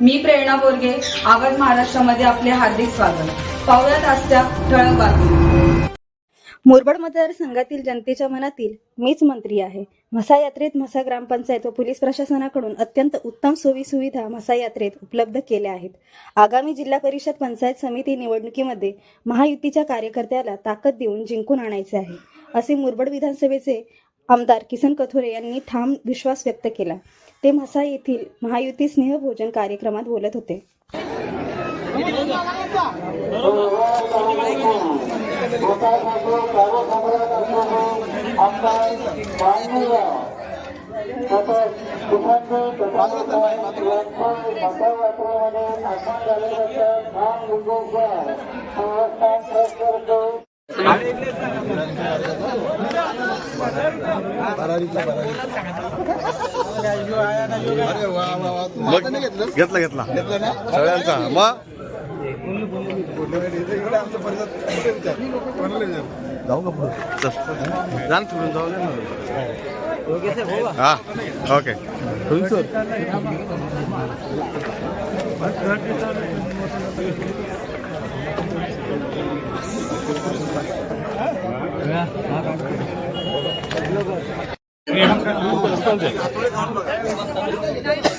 मी प्रेरणा बोरगे आवाज महाराष्ट्रामध्ये आपले हार्दिक स्वागत. पाहुयात आजच्या ठळक बातमी मुरबाड मतदारसंघातील जनतेच्या मनातील मीच मंत्री आहे. म्हसा यात्रेत म्हसा ग्रामपंचायत व पोलीस प्रशासनाकडून अत्यंत उत्तम सोयी सुविधा म्हसा यात्रेत उपलब्ध केल्या आहेत. आगामी जिल्हा परिषद पंचायत समिती निवडणुकीमध्ये महायुतीच्या कार्यकर्त्याला ताकद देऊन जिंकून आणायचे आहे. असे मुरबाड विधानसभेचे आमदार किसन कथोरे यांनी ठाम विश्वास व्यक्त केला. ते म्हसा येथील महायुती स्नेहभोजन कार्यक्रमात बोलत होते. घेतला घेतला. सगळ्यांचा. मग? जाऊ का पुढे? चल. जा ना तिकडून जाऊ दे ना. हा Thank you.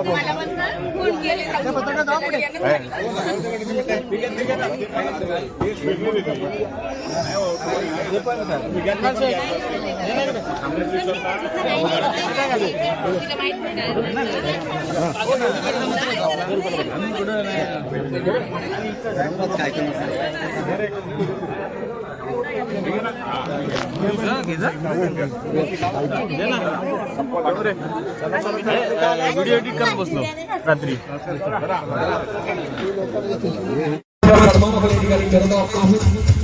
Okay video edit करत बसलो रात्री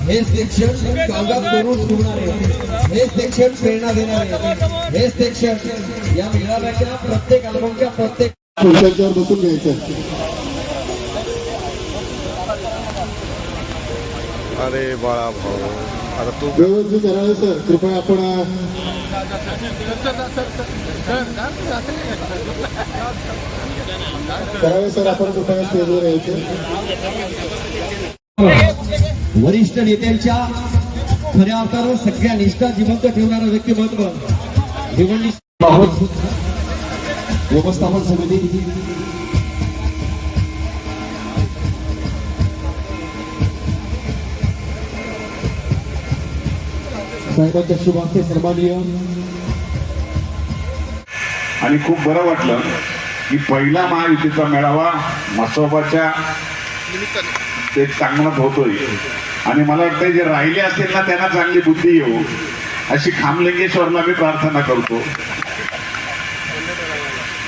हेच ते क्षण काळजात करून ठेवणारे हेच ते क्षण प्रेरणा देणारे हेच ते क्षण या मेळाव्याच्या प्रत्येक अल्बमच्या प्रत्येक बसून घ्यायचं अरे बाळा भाऊ. आता तू व्यवस्थित करावे सर. कृपया आपण करावे सर. आपण कृपया स्टेजवर यायचे. वरिष्ठ नेत्यांच्या खऱ्या अर्थानं सगळ्या निष्ठा जिवंत ठेवणारं व्यक्तिमत्व निवडणूक व्यवस्थापन समिती साहेबांच्या शुभ सन्माननीय आणि खूप बरं वाटलं की पहिला महायुतीचा मेळावा मसोबाच्या ते चांगलाच होतोय. आणि मला वाटतं जे राहिले असतील ना त्यांना चांगली बुद्धी येऊ. अशी खामलिंगेश्वरला मी प्रार्थना करतो.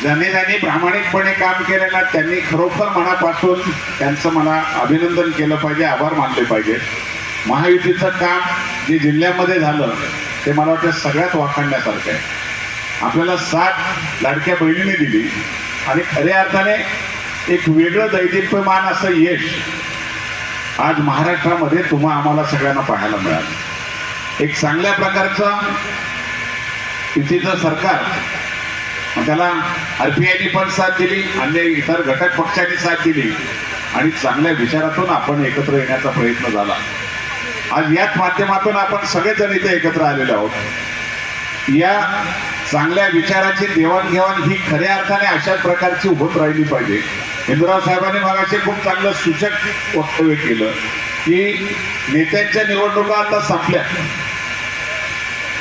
ज्याने ज्यांनी प्रामाणिकपणे काम केले ना त्यांनी खरोखर मनापासून त्यांचं मला अभिनंदन केलं पाहिजे आभार मानले पाहिजे. महायुतीचं काम जे जिल्ह्यामध्ये झालं ते मला वाटतं सगळ्यात वाखाणण्यासारखं आहे. आपल्याला सात लाडक्या बहिणीने दिली. आणि खऱ्या अर्थाने एक वेगळं दैदिप्यमान असं यश आज महाराष्ट्रामध्ये तुम्हा आम्हाला सगळ्यांना पाहायला मिळालं. एक चांगल्या प्रकारचं युतीचं सरकार त्याला आर पी आयने पण साथ दिली अन्य इतर घटक पक्षांनी साथ दिली. आणि चांगल्या विचारातून आपण एकत्र येण्याचा प्रयत्न झाला. आज याच माध्यमातून आपण सगळेजण इथे एकत्र आलेले आहोत. या चांगल्या विचाराची देवाणघेवाण ही खऱ्या अर्थाने अशाच प्रकारची होत राहिली पाहिजे. इंदुराव साहेबांनी मागाशी खूप चांगलं सूचक वक्तव्य केलं की नेत्यांच्या निवडणुका आता संपल्या.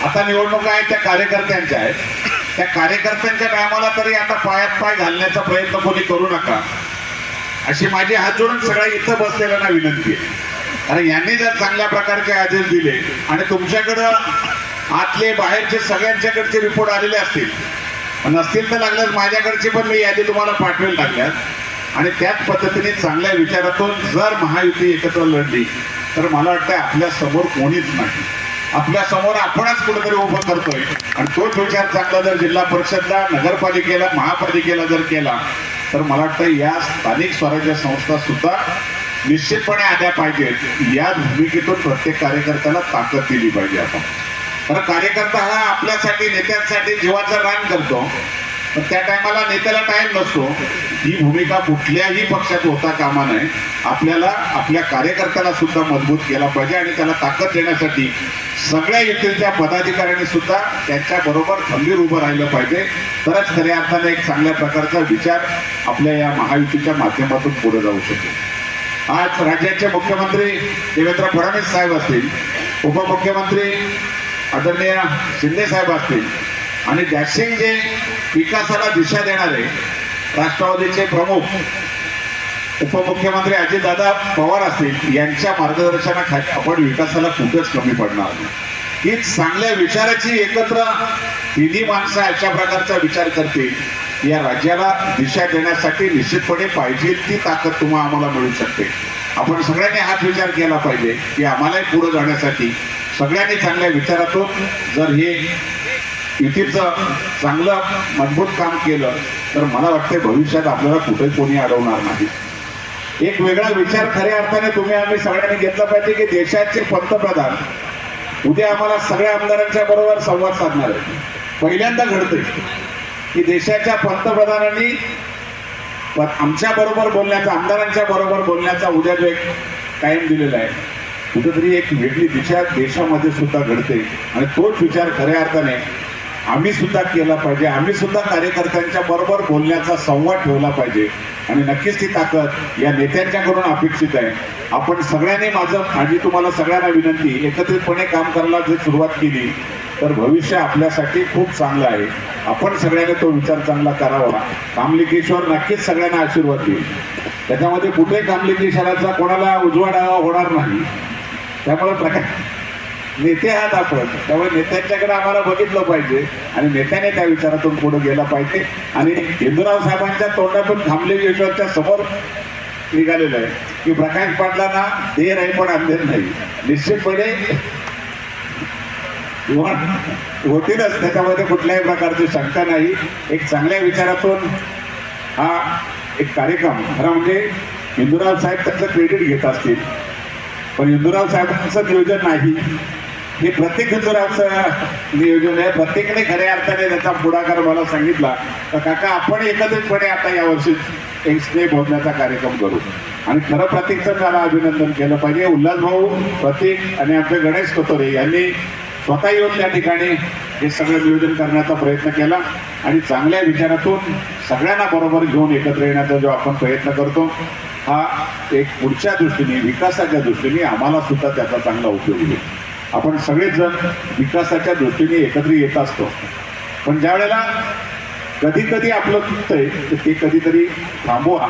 आता निवडणुका आहेत त्या कार्यकर्त्यांच्या आहेत. त्या कार्यकर्त्यांच्या टायमाला तरी आता पायात पाय घालण्याचा प्रयत्न कोणी करू नका. अशी माझी हात जोडून सगळ्या इथं बसलेल्यांना विनंती आहे. आणि यांनी जर चांगल्या प्रकारचे आदेश दिले आणि तुमच्याकडं आतले बाहेरचे सगळ्यांच्याकडचे रिपोर्ट आलेले असतील नसतील तर लागल्यास माझ्याकडची पण मी यादी तुम्हाला पाठवेल लागल्यास. आणि त्याच पद्धतीने चांगल्या विचारातून जर महायुती एकत्र लढली तर मला वाटतं आपल्यासमोर कोणीच नाही. आपल्यासमोर आपणच कुठेतरी उभं करतोय. आणि तोच विचार चांगला जर जिल्हा परिषदला नगरपालिकेला महापालिकेला जर केला तर मला वाटतं या स्थानिक स्वराज्य संस्था सुद्धा निश्चितपणे आल्या पाहिजेत. या भूमिकेतून प्रत्येक कार्यकर्त्याला ताकद दिली पाहिजे आपण कारण कार्यकर्ता हा आपल्यासाठी नेत्यांसाठी जीवाचं रान करतो. पण त्या टायमाला नेत्याला टाईम नसतो. ही भूमिका कुठल्याही पक्षात होता कामा नये. आपल्याला आपल्या कार्यकर्त्याला सुद्धा मजबूत केला पाहिजे आणि त्याला ताकद देण्यासाठी सगळ्या युतीच्या पदाधिकाऱ्यांनी सुद्धा त्यांच्या बरोबर खंबीर उभं राहिलं पाहिजे. तरच खऱ्या अर्थाने एक चांगल्या प्रकारचा विचार आपल्या या महायुतीच्या माध्यमातून पुढे जाऊ शकेल. आज राज्याचे मुख्यमंत्री देवेंद्र फडणवीस साहेब असतील उपमुख्यमंत्री आदरणीय शिंदे साहेब असतील आणि डॅशिंग जे विकासाला दिशा देणारे राष्ट्रवादीचे प्रमुख उपमुख्यमंत्री अजितदादा पवार असतील यांच्या मार्गदर्शनाखाली आपण विकासाला खूपच कमी पडणार नाही. ही चांगल्या विचाराची एकत्र तिन्ही माणसं अशा प्रकारचा विचार करतील या राज्याला दिशा देण्यासाठी निश्चितपणे पाहिजे ती ताकद तुम्हाला आम्हाला मिळू शकते. आपण सगळ्यांनी हाच विचार केला पाहिजे की आम्हालाही पुढे जाण्यासाठी सगळ्यांनी चांगल्या विचारातून जर हे युतीचं चांगलं मजबूत काम केलं तर मला वाटतं भविष्यात आपल्याला कुठे कोणी अडवणार नाही. एक वेगळा विचार खऱ्या अर्थाने तुम्ही आम्ही सगळ्यांनी घेतला पाहिजे की देशाचे पंतप्रधान उद्या आम्हाला सगळ्या आमदारांच्या बरोबर संवाद साधणार आहे पहिल्यांदा घडतंय. की देशाच्या पंतप्रधानांनी आमच्या बरोबर बोलण्याचा आमदारांच्या बरोबर बोलण्याचा उद्या जो एक टाइम दिलेला आहे. कुठेतरी एक वेगळी दिशा देशामध्ये सुद्धा घडते. आणि तोच विचार खऱ्या अर्थाने आम्ही सुद्धा केला पाहिजे. आम्ही सुद्धा कार्यकर्त्यांच्या बरोबर बोलण्याचा संवाद ठेवला पाहिजे. आणि नक्कीच ती ताकद या नेत्यांच्याकडून अपेक्षित आहे. आपण सगळ्यांनी माझं माझी तुम्हाला सगळ्यांना विनंती एकत्रितपणे काम करायला जर सुरुवात केली तर भविष्य आपल्यासाठी खूप चांगलं आहे. आपण सगळ्यांनी तो विचार चांगला करावा. कामलिकेश्वर नक्कीच सगळ्यांना आशीर्वाद देईल. त्याच्यामध्ये कुठे कामलिकेश्वराचा कोणाला उजवा डावा होणार नाही. त्यामुळे प्रकाश नेते आहात आपण. त्यामुळे नेत्यांच्याकडे आम्हाला बघितलं पाहिजे आणि नेत्याने त्या विचारातून पुढे गेला पाहिजे. आणि हिंदूराव साहेबांच्या तोंडातून खांबलेश्वरच्या समोर निघालेलं आहे. की प्रकाश पाटलांना देर आहे पण अंधेर नाही. निश्चितपणे होतीलच. त्याच्यामध्ये कुठल्याही प्रकारची शंका नाही. एक चांगल्या विचारातून हा एक कार्यक्रम खरा म्हणजे हिंदूराव साहेब त्याचं क्रेडिट घेत असतील. पण हिंदूराव साहेबांचं नियोजन नाही. हे प्रत्येक हिंदूरावचं नियोजन आहे. प्रत्येकाने खऱ्या अर्थाने त्याचा पुढाकार मला सांगितला. तर काका आपण एकत्रितपणे आता यावर्षी एक स्नेह बोधण्याचा कार्यक्रम करू. आणि खरं प्रतीकचं मला अभिनंदन केलं पाहिजे. उल्हास भाऊ प्रतीक आणि आमचे गणेश कोतोरे यांनी स्वतः येऊन त्या ठिकाणी हे सगळं नियोजन करण्याचा प्रयत्न केला आणि चांगल्या विचारातून सगळ्यांना बरोबर घेऊन एकत्र येण्याचा जो आपण प्रयत्न करतो हा एक पुढच्या दृष्टीने विकासाच्या दृष्टीने आम्हाला सुद्धा त्याचा चांगला उपयोग होईल. आपण सगळेच जण विकासाच्या दृष्टीने एकत्र येत असतो. पण ज्या वेळेला कधी कधी आपलं चुकतंय तर ते कधीतरी थांबवा.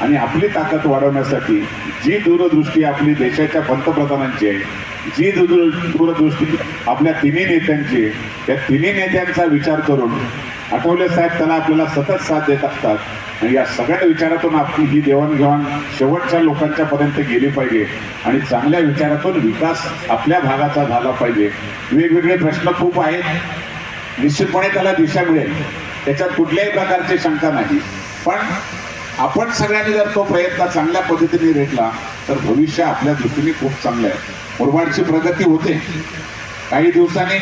आणि आपली ताकद वाढवण्यासाठी जी दूरदृष्टी आपली देशाच्या पंतप्रधानांची आहे जी दूर दूरदृष्टी आपल्या तिन्ही नेत्यांची आहे त्या तिन्ही नेत्यांचा विचार करून आठवले साहेब त्याला आपल्याला सतत साथ देत असतात. आणि या सगळ्या विचारातून आपली ही देवाणघेवाण शेवटच्या लोकांच्या पर्यंत गेली पाहिजे. आणि चांगल्या विचारातून विकास आपल्या भागाचा झाला पाहिजे. वेगवेगळे प्रश्न खूप आहेत. निश्चितपणे त्याला दिशा मिळेल. त्याच्यात कुठल्याही प्रकारची शंका नाही. पण आपण सगळ्यांनी जर तो प्रयत्न चांगल्या पद्धतीने रेटला तर भविष्य आपल्या दृष्टीने खूप चांगलं आहे. मुरबाडची प्रगती होते. काही दिवसांनी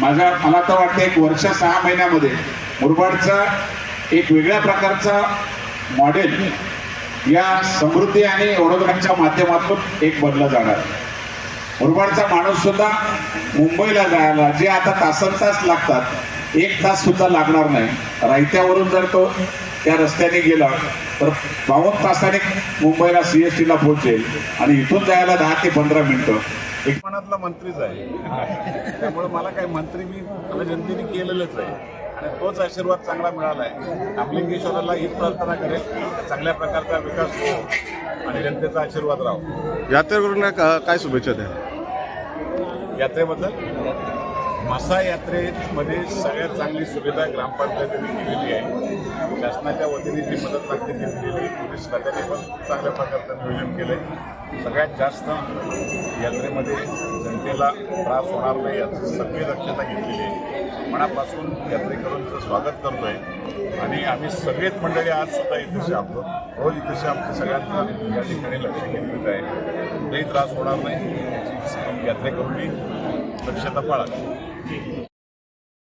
माझ्या मला तर वाटतं एक वर्ष सहा महिन्यामध्ये मुरबाडचा एक वेगळ्या प्रकारचा मॉडेल या समृद्धी आणि वडोदरांच्या माध्यमातून एक बदला जाणार. मुरबाडचा माणूस सुद्धा मुंबईला जायला जे आता तासन तास लागतात एक तास सुद्धा लागणार नाही. रायत्यावरून जर तो त्या रस्त्याने गेला तर बावन्न तासाने मुंबईला सीएसटीला पोहोचेल आणि इथून जायला दहा ते पंधरा मिनिटं. एक मनातला मंत्रीच आहे. त्यामुळे मला काही मंत्री मी मला जनतेने केलेलंच आहे. आणि तोच आशीर्वाद चांगला मिळाला आहे कामलिंगेश्वराला हीच प्रार्थना करेल. चांगल्या प्रकारचा विकास हो आणि जनतेचा आशीर्वाद राहो. यात्रेकरूंना काय शुभेच्छा द्या? यात्रेबद्दल? मसा यात्रेमध्ये सगळ्यात चांगली सुविधा ग्रामपंचायतीने केलेली आहे. शासनाच्या वतीने जी मदत लागते ती दिलेली आहे. पोलीस खात्याने पण चांगल्या प्रकारचं नियोजन केलं आहे सगळ्यात जास्त यात्रेमध्ये जनतेला त्रास होणार नाही याची सगळी दक्षता घेतलेली आहे. मनापासून यात्रेकरूंचं स्वागत करतोय. आणि आम्ही सगळेच मंडळी आज सुद्धा इथे आपलो रोज इथे आमचं सगळ्यांचं या ठिकाणी लक्ष केंद्रित आहे. कुठेही त्रास होणार नाही. याची यात्रेकरूंनी दक्षता पाळावी. Thank you.